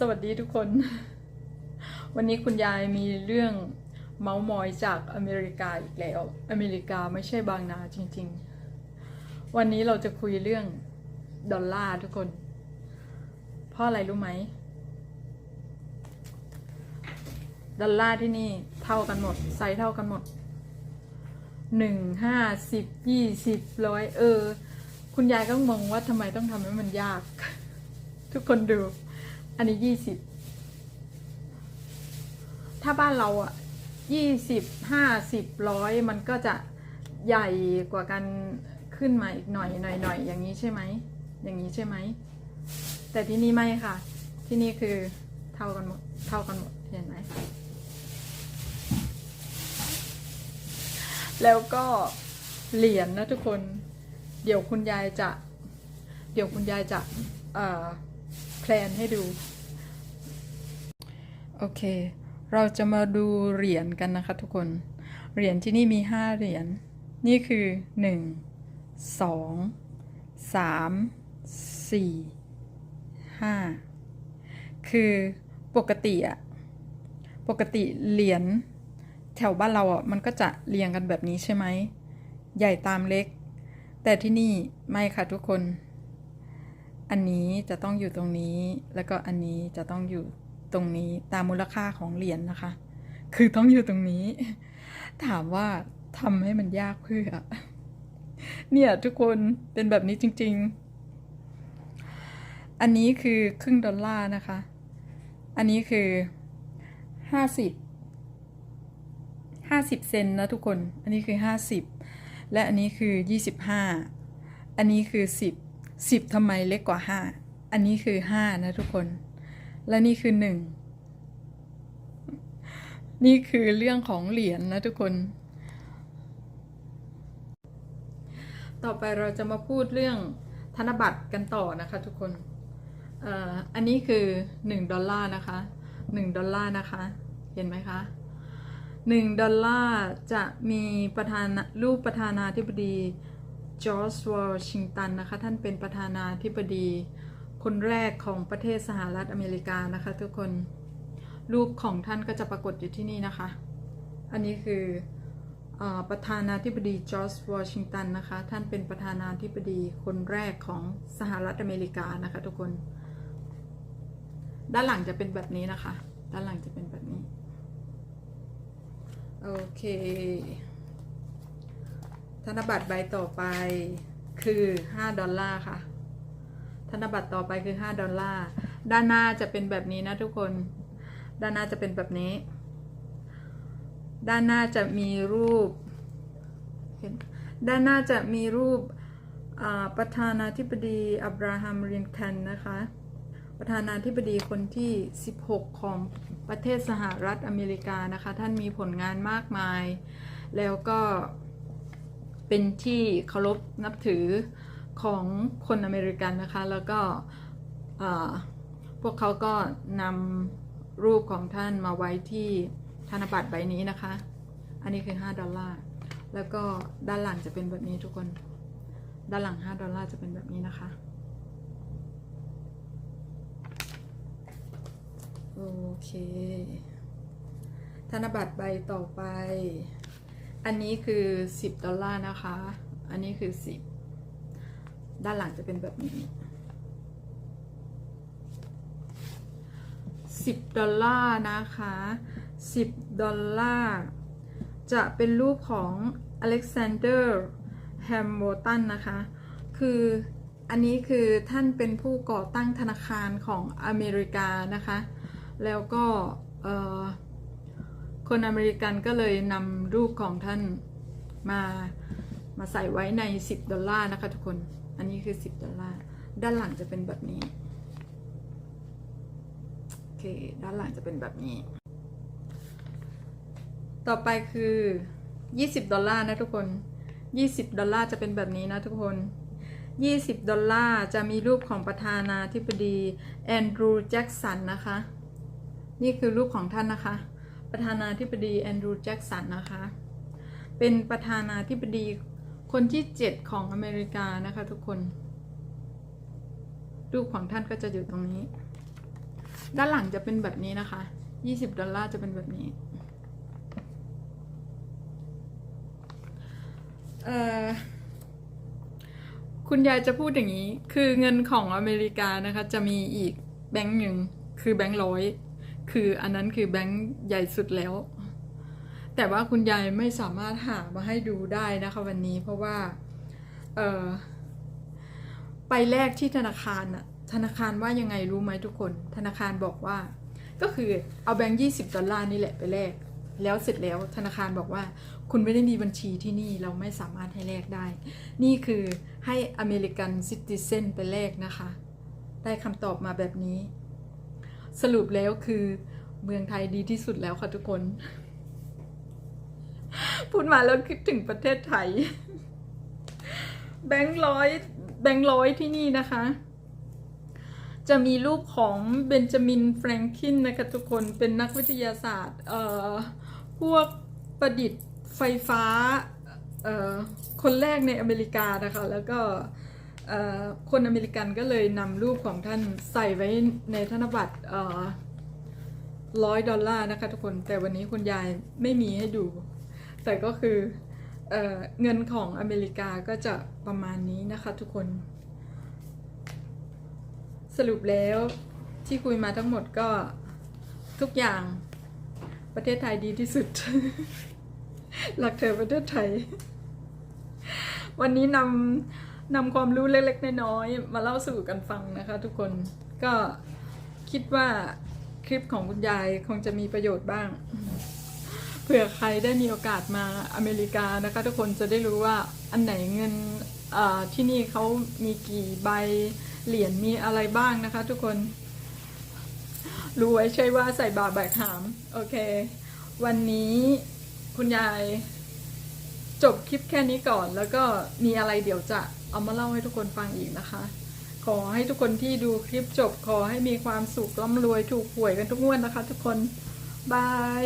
สวัสดีทุกคน วันนี้คุณยายมีเรื่องเมาส์มอยจากอเมริกาอีกแล้ว อเมริกาไม่ใช่บางนาจริง ๆ วันนี้เราจะคุยเรื่องดอลลาร์ทุกคน เพราะอะไรรู้ไหม ดอลลาร์ที่นี่เท่ากันหมด ไซส์เท่ากันหมดหนึ่งห้าสิบยี่สิบร้อยเออ คุณยายก็งงว่าทำไมต้องทำให้มันยาก ทุกคนดู อันนี้ยี่สิบถ้าบ้านเราอะยี่สิบห้าสิบร้อยมันก็จะใหญ่กว่ากันขึ้นมาอีกหน่อยหน่อยหน่อยอย่างนี้ใช่ไหมอย่างนี้ใช่ไหมแต่ที่นี่ไม่ค่ะ ที่นี่คือเท่ากันหมดเท่ากันหมดเห็นไหมแล้วก็เหรียญนะทุกคน เดี๋ยวคุณยายจะ เดี๋ยวคุณยายจะเอ่อ แพลนให้ดู โอเค เราจะมาดูเหรียญกันนะคะทุกคน เหรียญที่นี่มีห้าเหรียญ นี่คือหนึ่งสองสามสี่ห้าคือปกติอะปกติเหรียญแถวบ้านเราอะมันก็จะเรียงกันแบบนี้ใช่ไหม ใหญ่ตามเล็ก แต่ที่นี่ไม่ค่ะทุกคน อันนี้จะต้องอยู่ตรงนี้ แล้วก็อันนี้จะต้องอยู่ตรงนี้ตามมูลค่าของเหรียญนนะคะ คือต้องอยู่ตรงนี้ ถามว่าทำให้มันยากเพื่อ เนี่ยทุกคนเป็นแบบนี้จริง ๆ อันนี้คือครึ่งดอลลาร์นะคะ อันนี้คือห้าสิบห้าสิบเซนนะทุกคน อันนี้คือห้าสิบและอันนี้คือยี่สิบห้าอันนี้คือสิบ สิบทำไมเล็กกว่าห้าอันนี้คือห้านะทุกคน และนี่คือหนึ่งนี่คือเรื่องของเหรียญนะทุกคน ต่อไปเราจะมาพูดเรื่องธนบัตรกันต่อนะคะทุกคนอ,อันนี้คือหนึ่งดอลลาร์นะคะหนึ่งดอลลาร์นะคะ เห็นไหมคะหนึ่งดอลลาร์จะมีประธานรูปประธานาธิบดี จอร์จวอชิงตันนะคะ ท่านเป็นประธานาธิบดี คนแรกของประเทศสหรัฐอเมริกานะคะ ทุกคนรูปของท่านก็จะปรากฏอยู่ที่นี่นะคะ อันนี้คืออประธานาธิบดีจอร์จวอชิงตันนะคะ ท่านเป็นประธานาธิบดีคนแรกของสหรัฐอเมริกานะคะ ทุกคน ด้านหลังจะเป็นแบบนี้นะคะ ด้านหลังจะเป็นแบบนี้ โอเค ธนบัตรใบต่อไปคือ 5 ดอลลาร์ค่ะ ธนบัตรต่อไปคือ 5 ดอลลาร์ ด้านหน้าจะเป็นแบบนี้นะทุกคน ด้านหน้าจะเป็นแบบนี้ ด้านหน้าจะมีรูป ด้านหน้าจะมีรูปประธานาธิบดีอับราฮัมลินคนนะคะ ประธานาธิบดีคนที่ 16 ของประเทศสหรัฐอเมริกานะคะ ท่านมีผลงานมากมาย แล้วก็ เป็นที่เคารพนับถือของคนอเมริกันนะคะ แล้วก็พวกเขาก็นำรูปของท่านมาไว้ที่ธนบัตรใบนี้นะคะ อันนี้คือ 5 ดอลลาร์ แล้วก็ด้านหลังจะเป็นแบบนี้ทุกคน ด้านหลัง 5 ดอลลาร์จะเป็นแบบนี้นะคะ โอเค ธนบัตรใบต่อไป อันนี้คือ 10 ดอลลาร์นะคะ อันนี้คือ 10 ด้านหลังจะเป็นแบบนี้ 10 ดอลลาร์นะคะ 10 ดอลลาร์ จะเป็นรูปของอเล็กซานเดอร์แฮมโบตันนะคะ คืออันนี้คือท่านเป็นผู้ก่อตั้งธนาคารของอเมริกานะคะ แล้วก็เคนอเมริกันก็เลยนำรูปของท่านมามาใส่ไว้ใน 10 ดอลลาร์นะคะทุกคน อันนี้คือ 10 ดอลลาร์ ด้านหลังจะเป็นแบบนี้ โอเค ด้านหลังจะเป็นแบบนี้ ต่อไปคือ 20 ดอลลาร์นะทุกคน 20 ดอลลาร์จะเป็นแบบนี้นะทุกคน 20 ดอลลาร์จะมีรูปของประธานาธิบดีแอนดรูว์แจ็กสันนะคะ นี่คือรูปของท่านนะคะ ประธานาธิบดีแอนดรูว์แจ็กสันนะคะ เป็นประธานาธิบดีคนที่ 7 ของอเมริกานะคะทุกคน รูปของท่านก็จะอยู่ตรงนี้ ด้านหลังจะเป็นแบบนี้นะคะ 20 ดอลลาร์จะเป็นแบบนี้คุณยายจะพูดอย่างนี้ คือเงินของอเมริกานะคะ จะมีอีกแบงค์หนึ่งคือแบงค์ร้อย คืออันนั้นคือแบงค์ใหญ่สุดแล้ว แต่ว่าคุณยายไม่สามารถหามาให้ดูได้นะคะวันนี้เพราะว่าเออไปแลกที่ธนาคารอะธนาคารว่ายังไงรู้ไหมทุกคน ธนาคารบอกว่า ก็คือเอาแบงค์ยี่สิบดอลลาร์นี่แหละไปแลกแล้วเสร็จแล้วธนาคารบอกว่า คุณไม่ได้มีบัญชีที่นี่เราไม่สามารถให้แลกได้ นี่คือให้อเมริกันซิติเซนไปแลกนะคะ ได้คำตอบมาแบบนี้ สรุปแล้วคือเมืองไทยดีที่สุดแล้วค่ะทุกคน พูดมาแล้วคิดถึงประเทศไทย แบงค์ร้อยแบงค์ร้อยที่นี่นะคะ จะมีรูปของเบนจามินแฟรงคินนะคะทุกคนเป็นนักวิทยาศาสตร์เอ่อพวกประดิษฐ์ไฟฟ้าเอ่อคนแรกในอเมริกานะคะ แล้วก็เคนอเมริกันก็เลยนำรูปของท่านใส่ไว้ในธนบัตรร้อยดอลลาร์นะคะทุกคนแต่วันนี้คุณยายไม่มีให้ดู แต่ก็คือเอเงินของอเมริกาก็จะประมาณนี้นะคะทุกคน สรุปแล้วที่คุยมาทั้งหมดก็ทุกอย่างประเทศไทยดีที่สุด หลักเธอประเทศไทย วันนี้นำ นำความรู้เล็กๆน้อยๆมาเล่าสู่กันฟังนะคะทุกคนก็คิดว่าคลิปของคุณยายคงจะมีประโยชน์บ้าง เผื่อใครได้มีโอกาสมาอเมริกานะคะ ทุกคนจะได้รู้ว่าอันไหนเงินอ่อที่นี่เขามีกี่ใบเหรียญมีอะไรบ้างนะคะ ทุกคนรู้ไว้ใช่ว่าใส่บาแบกหาม โอเค วันนี้คุณยาย จบคลิปแค่นี้ก่อน แล้วก็มีอะไรเดี๋ยวจะเอามาเล่าให้ทุกคนฟังอีกนะคะ ขอให้ทุกคนที่ดูคลิปจบขอให้มีความสุขร่ำรวยถูกหวยกันทุกงวดนะคะ ทุกคนบาย